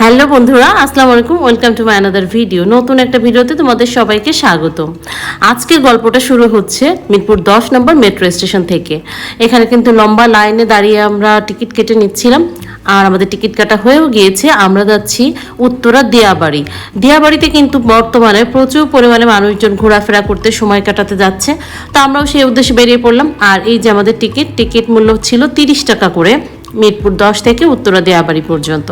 Hello বন্ধুরা, আসসালামু আলাইকুম, welcome to my another video নতুন একটা ভিডিওতে তোমাদের সবাইকে স্বাগত আজকের গল্পটা শুরু হচ্ছে মিরপুর দশ নম্বর মেট্রো স্টেশন থেকে। এখানে কিন্তু লম্বা লাইনে দাঁড়িয়ে আমরা টিকিট কেটে নিচ্ছিলাম। আর আমাদের টিকিট কাটা হয়েও গিয়েছে। আমরা যাচ্ছি উত্তরা দিয়াবাড়ি। দিয়াবাড়িতে কিন্তু বর্তমানে প্রচুর পরিমাণে মানুষজন ঘোরাফেরা করতে সময় কাটাতে যাচ্ছে। তো আমরাও সেই উদ্দেশ্যে বেরিয়ে পড়লাম। আর এই যে আমাদের টিকিট টিকিট মূল্য ছিল তিরিশ টাকা করে। মিরপুর দশ থেকে উত্তরা দেয়াবাড়ি পর্যন্ত।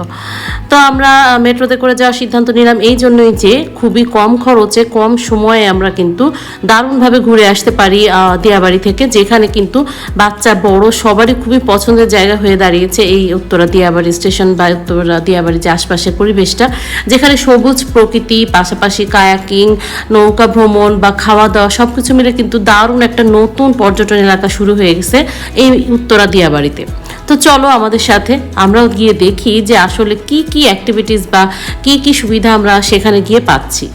তো আমরা মেট্রোতে করে যাওয়ার সিদ্ধান্ত নিলাম এই জন্যই যে খুবই কম খরচে, কম সময়ে আমরা কিন্তু দারুণভাবে ঘুরে আসতে পারি দিয়াবাড়ি থেকে, যেখানে কিন্তু বাচ্চা, বড় সবারই খুবই পছন্দের জায়গা হয়ে দাঁড়িয়েছে এই উত্তরা দিয়াবাড়ি স্টেশন বা উত্তরা দিয়াবাড়ির যে আশপাশের পরিবেশটা, যেখানে সবুজ প্রকৃতি, পাশাপাশি কায়াকিং, নৌকা ভ্রমণ বা খাওয়া দাওয়া সব কিছু মিলে কিন্তু দারুণ একটা নতুন পর্যটন এলাকা শুরু হয়ে গেছে এই উত্তরা দিয়াবাড়িতে তো চলো আমাদের সাথে, আমরাও গিয়ে দেখি যে আসলে কি কি অ্যাক্টিভিটিস বা কি কি সুবিধা আমরা সেখানে গিয়ে পাচ্ছি।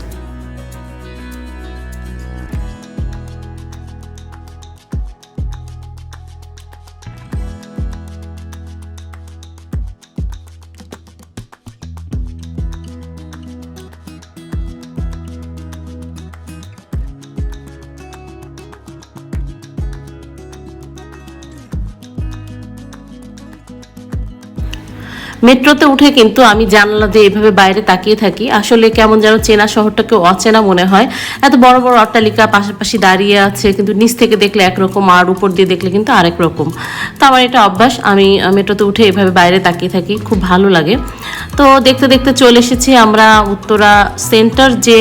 মেট্রোতে উঠে কিন্তু আমি জানলা দিয়ে এভাবে বাইরে তাকিয়ে থাকি। আসলে কেমন যেন চেনা শহরটাকে অচেনা মনে হয়। এত বড় বড় অট্টালিকা পাশাপাশি দাঁড়িয়ে আছে, কিন্তু নিচ থেকে দেখলে একরকম আর উপর দিয়ে দেখলে কিন্তু আরেক রকম। তো আমার এটা অভ্যাস, আমি মেট্রোতে উঠে এভাবে বাইরে তাকিয়ে থাকি, খুব ভালো লাগে। তো দেখতে দেখতে চলে এসেছি আমরা উত্তরা সেন্টার যে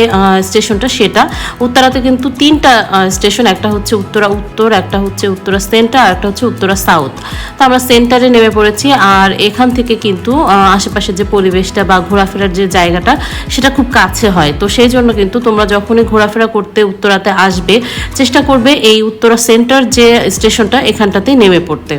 স্টেশনটা সেটা। উত্তরাতে কিন্তু তিনটা স্টেশন, একটা হচ্ছে উত্তরা উত্তর, একটা হচ্ছে উত্তরা সেন্টার, আর একটা হচ্ছে উত্তরা সাউথ। তো আমরা সেন্টারে নেমে পড়েছি, আর এখান থেকে কিন্তু আশেপাশের যে পরিবেশটা বা ঘোরাফেরার যে জায়গাটা, সেটা খুব কাছে হয়। তো সেই জন্য কিন্তু তোমরা যখনই ঘোরাফেরা করতে উত্তরাতে আসবে, চেষ্টা করবে এই উত্তরা সেন্টার যে স্টেশনটা, এখানটাতেই নেমে পড়তে।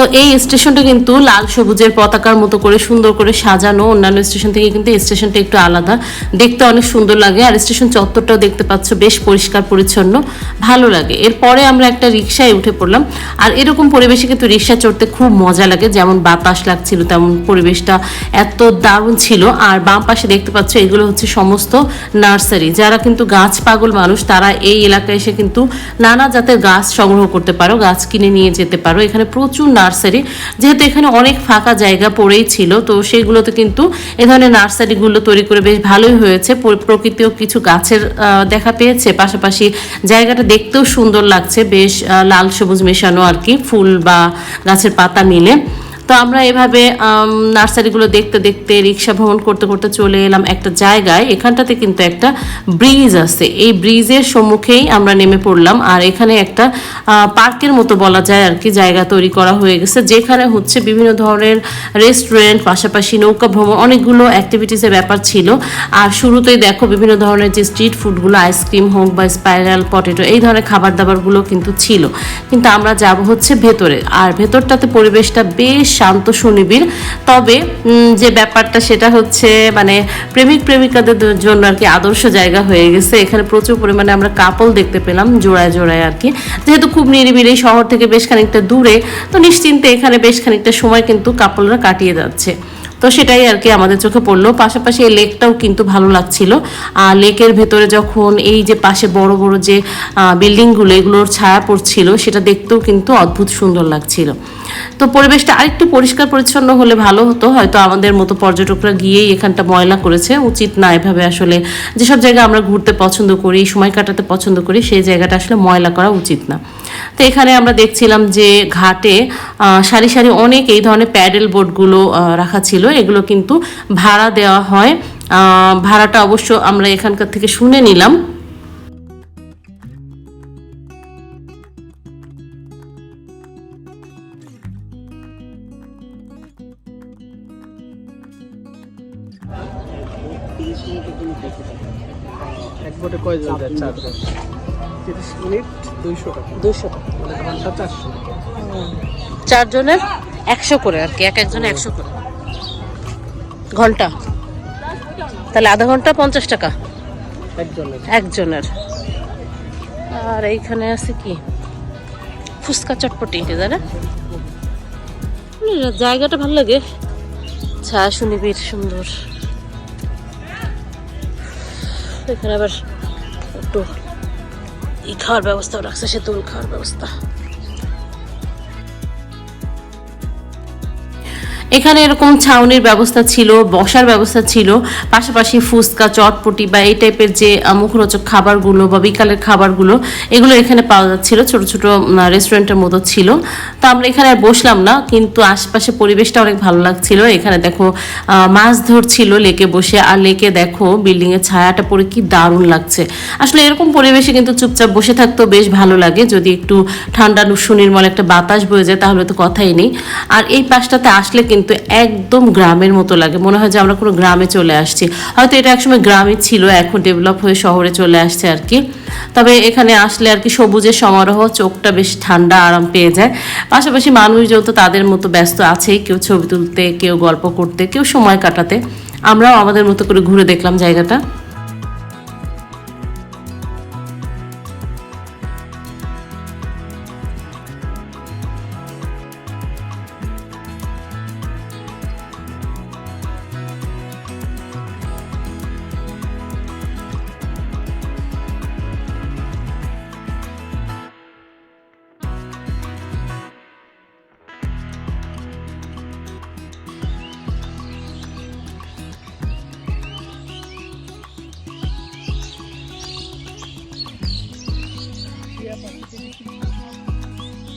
তো এই স্টেশনটা কিন্তু লাল সবুজের পতাকার মতো করে সুন্দর করে সাজানো। অন্যান্য স্টেশন থেকে কিন্তু স্টেশনটা একটু আলাদা। দেখতে অনেক সুন্দর লাগে আর স্টেশন চত্বরটাও দেখতে পাচ্ছ বেশ পরিষ্কার পরিচ্ছন্ন। ভালো লাগে। এরপরে আমরা একটা রিক্সায় উঠে পড়লাম। আর এরকম পরিবেশে কিন্তু রিক্সা চড়তে খুব মজা লাগে। যেমন বাতাস লাগছিল, তেমন পরিবেশটা এত দারুণ ছিল। আর বাম পাশে দেখতে পাচ্ছ এগুলো হচ্ছে সমস্ত নার্সারি। যারা কিন্তু গাছ পাগল মানুষ, তারা এই এলাকায় এসে কিন্তু নানা জাতের গাছ সংগ্রহ করতে পারো, গাছ কিনে নিয়ে যেতে পারো। এখানে প্রচুর যেহেতু এখানে অনেক ফাঁকা জায়গা পড়েই ছিল, তো সেগুলোতে কিন্তু এ ধরনের নার্সারিগুলো তৈরি করে বেশ ভালোই হয়েছে। প্রকৃতিও কিছু গাছের দেখা পেয়েছে। পাশাপাশি জায়গাটা দেখতেও সুন্দর লাগছে, বেশ লাল সবুজ মেশানো আর কি, ফুল বা গাছের পাতা মিলে। তো আমরা এভাবে নার্সারিগুলো দেখতে দেখতে, রিক্সা ভ্রমণ করতে করতে চলে এলাম একটা জায়গায়। এখানটাতে কিন্তু একটা ব্রিজ আছে। এই ব্রিজের সম্মুখেই আমরা নেমে পড়লাম। আর এখানে একটা পার্কের মতো বলা যায় আর কি, জায়গা তৈরি করা হয়ে গেছে, যেখানে হচ্ছে বিভিন্ন ধরনের রেস্টুরেন্ট, পাশাপাশি নৌকা ভ্রমণ, অনেকগুলো অ্যাক্টিভিটিসের ব্যাপার ছিল। আর শুরুতেই দেখো বিভিন্ন ধরনের যে স্ট্রিট ফুডগুলো আইসক্রিম হোক বা স্পাইরাল পটেটো এই ধরনের খাবার দাবারগুলো কিন্তু ছিল। কিন্তু আমরা যাব হচ্ছে ভেতরে। আর ভেতরটাতে পরিবেশটা বেশ শান্ত সুনিবিড়। তবে যে ব্যাপারটা সেটা হচ্ছে মানে প্রেমিক প্রেমিকাদের জন্য আর কি আদর্শ জায়গা হয়ে গেছে। এখানে প্রচুর পরিমাণে আমরা কাপল দেখতে পেলাম, জোড়ায় জোড়ায় আর কি। যেহেতু খুব নিরিবিলি, শহর থেকে বেশ খানিকটা দূরে, তো নিশ্চিন্তে এখানে বেশ খানিকটা সময় কিন্তু কাপলরা কাটিয়ে যাচ্ছে। তো সেটাই আর কি আমাদের চোখে পড়ল। পাশাপাশি এই লেকটাও কিন্তু ভালো লাগছিল। আর লেকের ভেতরে যখন এই যে পাশে বড় বড় যে বিল্ডিংগুলো, এগুলোর ছায়া পড়ছিল, সেটা দেখতেও কিন্তু অদ্ভুত সুন্দর লাগছিল। তো পরিবেশটা আরেকটু পরিষ্কার, পরিচ্ছন্ন হলে ভালো হতো। হয়তো আমাদের মতো পর্যটকরা গিয়েই এখানটা ময়লা করেছে। উচিত না এভাবে আসলে যেসব জায়গা আমরা ঘুরতে পছন্দ করি, সময় কাটাতে পছন্দ করি, সেই জায়গাটা আসলে ময়লা করা উচিত না। তো এখানে আমরা দেখছিলাম যে ঘাটে সারি সারি অনেক এই ধরনের প্যাডেল বোর্ডগুলো রাখা ছিল। এগুলো কিন্তু ভাড়া দেওয়া হয়। ভাড়াটা অবশ্য আমরা এখানকার থেকে শুনে নিলাম। এক বোটে কয়জন চারজন। তিরিশ মিনিট দুইশো টাকা। দুশো টাকা। মানে ঘণ্টা চারশো। চারজনের একশো করে আর কি এক একজনে একশো করে। ঘণ্টা। তাহলে আধা ঘণ্টা পঞ্চাশ টাকা। একজনের। একজনের। আর এইখানে আছে কি? ফুচকা চটপটি জানে? জায়গাটা ভালো লাগে। ছায়া সুনিবিড় সুন্দর। এখানে আবার একটু ই খাওয়ার ব্যবস্থাও রাখছে সে দোল খাওয়ার ব্যবস্থা। এখানে এরকম ছাউনির ব্যবস্থা ছিল, বসার ব্যবস্থা ছিল, পাশাপাশি ফুচকা, চটপটি বা এই টাইপের যে মুখরোচক খাবারগুলো বা বিকালের খাবারগুলো, এগুলো এখানে পাওয়া যাচ্ছিল, ছোট ছোট রেস্টুরেন্টের মতো ছিল। তো আমরা এখানে আর বসলাম না, কিন্তু আশপাশে পরিবেশটা অনেক ভালো লাগছিল। এখানে দেখো মাছ ধরছিল লেকে বসে, আর লেকে দেখো বিল্ডিং এর ছায়াটা পরে কি দারুণ লাগছে। আসলে এরকম পরিবেশে কিন্তু চুপচাপ বসে থাকতেও বেশ ভালো লাগে। যদি একটু ঠান্ডা সুনির্মল একটা বাতাস বয়ে যায়, তাহলে তো কথাই নেই। আর এই পাশটাতে আসলে কিন্তু একদম গ্রামের মতো লাগে। মনে হয় যে আমরা কোনো গ্রামে চলে আসছি। হয়তো এটা একসময় গ্রামে ছিল, এখন ডেভেলপ হয়ে শহরে চলে আসছে আর কি। তবে এখানে আসলে আর কি সবুজের সমারোহ, চোখটা বেশ ঠান্ডা আরাম পেয়ে যায়। পাশাপাশি মানুষজন তো তাদের মতো ব্যস্ত আছেই, কেউ ছবি তুলতে, কেউ গল্প করতে, কেউ সময় কাটাতে। আমরাও আমাদের মতো করে ঘুরে দেখলাম জায়গাটা।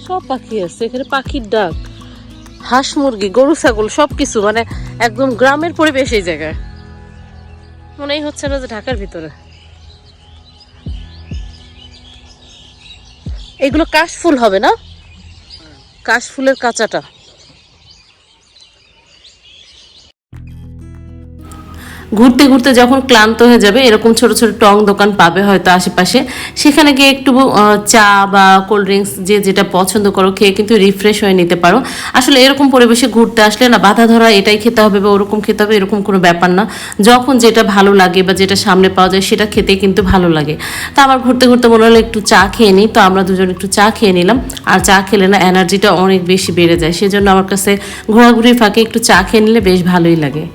সব পাখি আছে, এখানে পাখির ডাক, হাঁস মুরগি, গরু, ছাগল সব কিছু মানে একদম গ্রামের পরিবেশ এই জায়গায়। মনেই হচ্ছে না যে ঢাকার ভিতরে। এগুলো কাশফুল হবে না? কাশফুলের কাঁচাটা। ঘুরতে ঘুরতে যখন ক্লান্ত হয়ে যাবে, এরকম ছোট ছোট টং দোকান পাবে হয়তো আশেপাশে। সেখানে গিয়ে একটু চা বা কোল্ড ড্রিঙ্কস যে যেটা পছন্দ করো, খেয়ে কিন্তু রিফ্রেশ হয়ে নিতে পারো। আসলে এরকম পরিবেশে ঘুরতে আসলে না, বাধা ধরা, এটাই খেতে হবে বা ওরকম খেতে হবে, এরকম কোনো ব্যাপার না। যখন যেটা ভালো লাগে বা যেটা সামনে পাওয়া যায়, সেটা খেতে কিন্তু ভালো লাগে। তা আমার ঘুরতে ঘুরতে মনে হলো একটু চা খেয়ে নিই, তো আমরা দুজন একটু চা খেয়ে নিলাম। আর চা খেলে না এনার্জিটা অনেক বেশি বেড়ে যায়। সেজন্য আমার কাছে ঘোরাঘুরির ফাঁকে একটু চা খেয়ে নিলে বেশ ভালোই লাগে।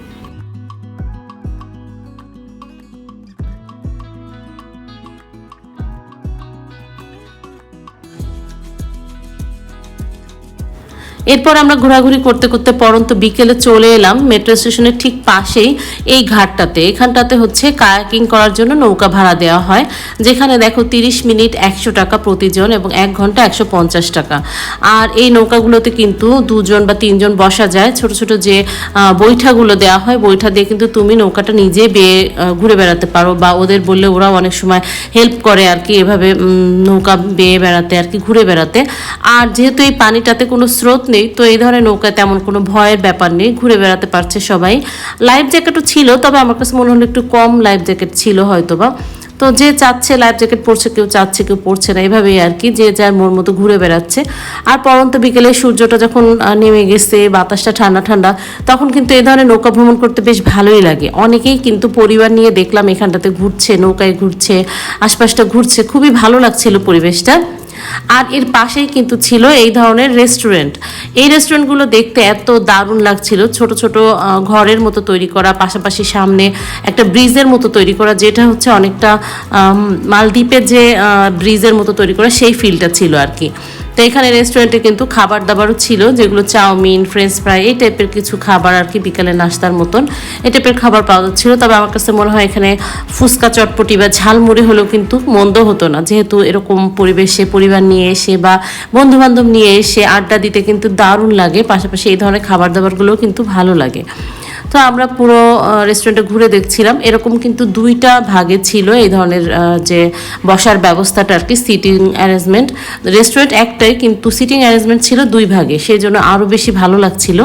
এরপর আমরা ঘোরাঘুরি করতে করতে পরন্ত বিকেলে চলে এলাম মেট্রো স্টেশনের ঠিক পাশেই এই ঘাটটাতে। এখানটাতে হচ্ছে কায়াকিং করার জন্য নৌকা ভাড়া দেওয়া হয়, যেখানে দেখো তিরিশ মিনিট একশো টাকা প্রতিজন এবং এক ঘণ্টা একশো পঞ্চাশ টাকা। আর এই নৌকাগুলোতে কিন্তু দুজন বা তিনজন বসা যায়। ছোট ছোট যে বৈঠাগুলো দেওয়া হয়, বৈঠা দিয়ে কিন্তু তুমি নৌকাটা নিজে বেয়ে ঘুরে বেড়াতে পারো বা ওদের বললে ওরাও অনেক সময় হেল্প করে আর কি এভাবে নৌকা বেয়ে বেড়াতে আর কি, ঘুরে বেড়াতে। আর যেহেতু এই পানিটাতে কোনো স্রোত নেই তো এই ধরনের নৌকায় তেমন কোনো ভয়ের ব্যাপার নেই, ঘুরে বেড়াতে পারছে সবাই। লাইফ জ্যাকেটও ছিল, তবে আমার কাছে মনে হলো একটু কম লাইফ জ্যাকেট ছিল হয়তো বা তো যে চাচ্ছে লাইফ জ্যাকেট পরছে, কেউ চাচ্ছে, কেউ পরছে না, এভাবেই আর কি, যে যার মোর মতো ঘুরে বেড়াচ্ছে। আর পরন্ত বিকেলে সূর্যটা যখন নেমে গেছে, বাতাসটা ঠান্ডা ঠান্ডা, তখন কিন্তু এই ধরনের নৌকা ভ্রমণ করতে বেশ ভালোই লাগে। অনেকেই কিন্তু পরিবার নিয়ে দেখলাম এখানটাতে ঘুরছে, নৌকায় ঘুরছে, আশপাশটা ঘুরছে, খুবই ভালো লাগছিল পরিবেশটা। আর এর পাশেই কিন্তু ছিল এই ধরনের রেস্টুরেন্ট এই রেস্টুরেন্টগুলো দেখতে এত দারুণ লাগছিল। ছোট ছোট ঘরের মতো তৈরি করা, পাশাপাশি সামনে একটা ব্রিজের মতো তৈরি করা, যেটা হচ্ছে অনেকটা মালদ্বীপের যে ব্রিজের মতো তৈরি করা, সেই ফিলটা ছিল আর কি। তো এখানে রেস্টুরেন্টে কিন্তু খাবার দাবারও ছিল, যেগুলো চাউমিন ফ্রেঞ্চ ফ্রাই এই টাইপের কিছু খাবার আর কি বিকালে নাস্তার মতন এই টাইপের খাবার পাওয়া যাচ্ছিল। তবে আমার কাছে মনে হয় এখানে ফুচকা, চটপটি বা ঝালমুড়ি হলেও কিন্তু মন্দ হতো না। যেহেতু এরকম পরিবেশে পরিবার নিয়ে এসে বা বন্ধু বান্ধব নিয়ে এসে আড্ডা দিতে কিন্তু দারুণ লাগে, পাশাপাশি এই ধরনের খাবার দাবারগুলোও কিন্তু ভালো লাগে। তো আমরা পুরো রেস্টুরেন্টে ঘুরে দেখছিলাম। এরকম কিন্তু দুইটা ভাগে ছিল এই ধরনের যে বসার ব্যবস্থাটা আর কি সিটিং অ্যারেঞ্জমেন্ট রেস্টুরেন্ট একটাই কিন্তু সিটিং অ্যারেঞ্জমেন্ট ছিল দুই ভাগে সেই জন্য আরও বেশি ভালো লাগছিল।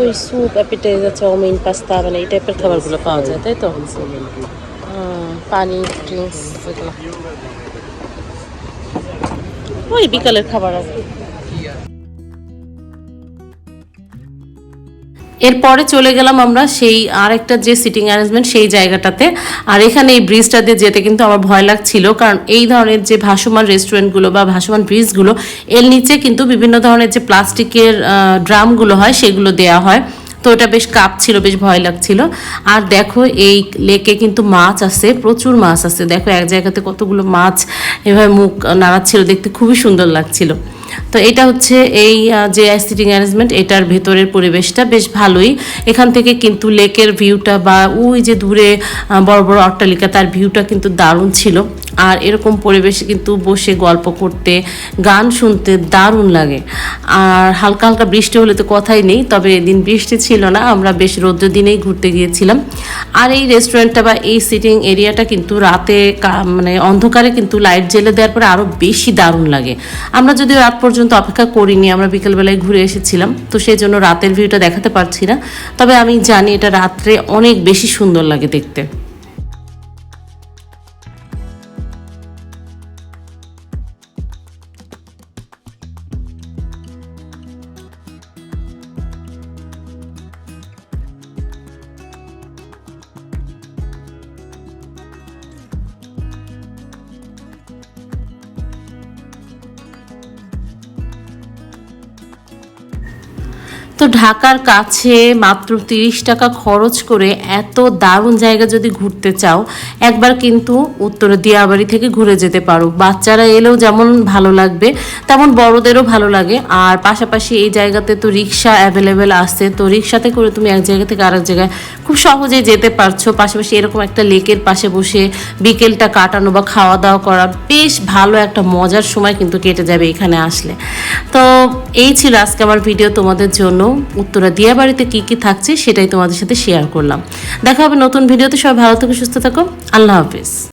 ওই স্যুপ অ্যাপিটাইজার চাউমিন পাস্তা মানে এই টাইপের খাবারগুলো পাওয়া যায় তাই তো? পানি ড্রিঙ্কস এগুলো। ওই বিকালের খাবার আর এরপরে চলে গেলাম আমরা সেই আরেকটা যে সিটিং অ্যারেঞ্জমেন্ট সেই জায়গাটাতে। আর এখানে এই ব্রিজটা দিয়ে যেতে কিন্তু আমার ভয় লাগছিল, কারণ এই ধরনের যে ভাসমান রেস্টুরেন্টগুলো বা ভাসমান ব্রিজগুলো এর নিচে কিন্তু বিভিন্ন ধরনের যে প্লাস্টিকের ড্রামগুলো হয় সেগুলো দেয়া হয়। তো ওটা বেশ কাপ ছিল বেশ ভয় লাগছিল। আর দেখো, এই লেকে কিন্তু মাছ আছে, প্রচুর মাছ আছে। দেখো, এক জায়গাতে কতগুলো মাছ এভাবে মুখ নাড়াচ্ছিল, দেখতে খুবই সুন্দর লাগছিল। তো এটা হচ্ছে এই যে সিটিং অ্যারেঞ্জমেন্ট এটার ভেতরের পরিবেশটা বেশ ভালোই। এখান থেকে কিন্তু লেকের ভিউটা বা ওই যে দূরে বড় বড় অট্টালিকা, তার ভিউটা কিন্তু দারুণ ছিল। আর এরকম পরিবেশে কিন্তু বসে গল্প করতে, গান শুনতে দারুণ লাগে। আর হালকা হালকা বৃষ্টি হলে তো কথাই নেই, তবে এদিন বৃষ্টি ছিল না, আমরা বেশ রৌদ্র দিনেই ঘুরতে গিয়েছিলাম। আর এই রেস্টুরেন্টটা বা এই সিটিং এরিয়াটা কিন্তু রাতে মানে অন্ধকারে কিন্তু লাইট জ্বেলে দেওয়ার পরে আরও বেশি দারুণ লাগে। আমরা যদিও রাত পর্যন্ত অপেক্ষা করিনি, আমরা বিকেলবেলায় ঘুরে এসেছিলাম, তো সেই জন্য রাতের ভিউটা দেখাতে পারছি না। তবে আমি জানি এটা রাত্রে অনেক বেশি সুন্দর লাগে দেখতে। তো ঢাকার কাছে মাত্র তিরিশ টাকা খরচ করে এত দারুণ জায়গা যদি ঘুরতে চাও, একবার কিন্তু উত্তরে দিয়াবাড়ি থেকে ঘুরে যেতে পারো। বাচ্চারা এলেও যেমন ভালো লাগবে, তেমন বড়দেরও ভালো লাগে। আর পাশাপাশি এই জায়গাতে তো রিক্সা অ্যাভেলেবেল আছে। তো রিক্সাতে করে তুমি এক জায়গা থেকে আরেক জায়গায় খুব সহজেই যেতে পারছ। পাশাপাশি এরকম একটা লেকের পাশে বসে বিকেলটা কাটানো বা খাওয়া দাওয়া করা বেশ ভালো একটা মজার সময় কিন্তু কেটে যাবে এখানে আসলে। তো এই ছিল আজকে আমার ভিডিও তোমাদের জন্য। উত্তরা দিয়া বাড়িতে কী কী থাকছে সেটাই তোমাদের সাথে শেয়ার করলাম। দেখা হবে নতুন ভিডিওতে সবাই ভালো থেকে, সুস্থ থাকো। আল্লাহ হাফিজ।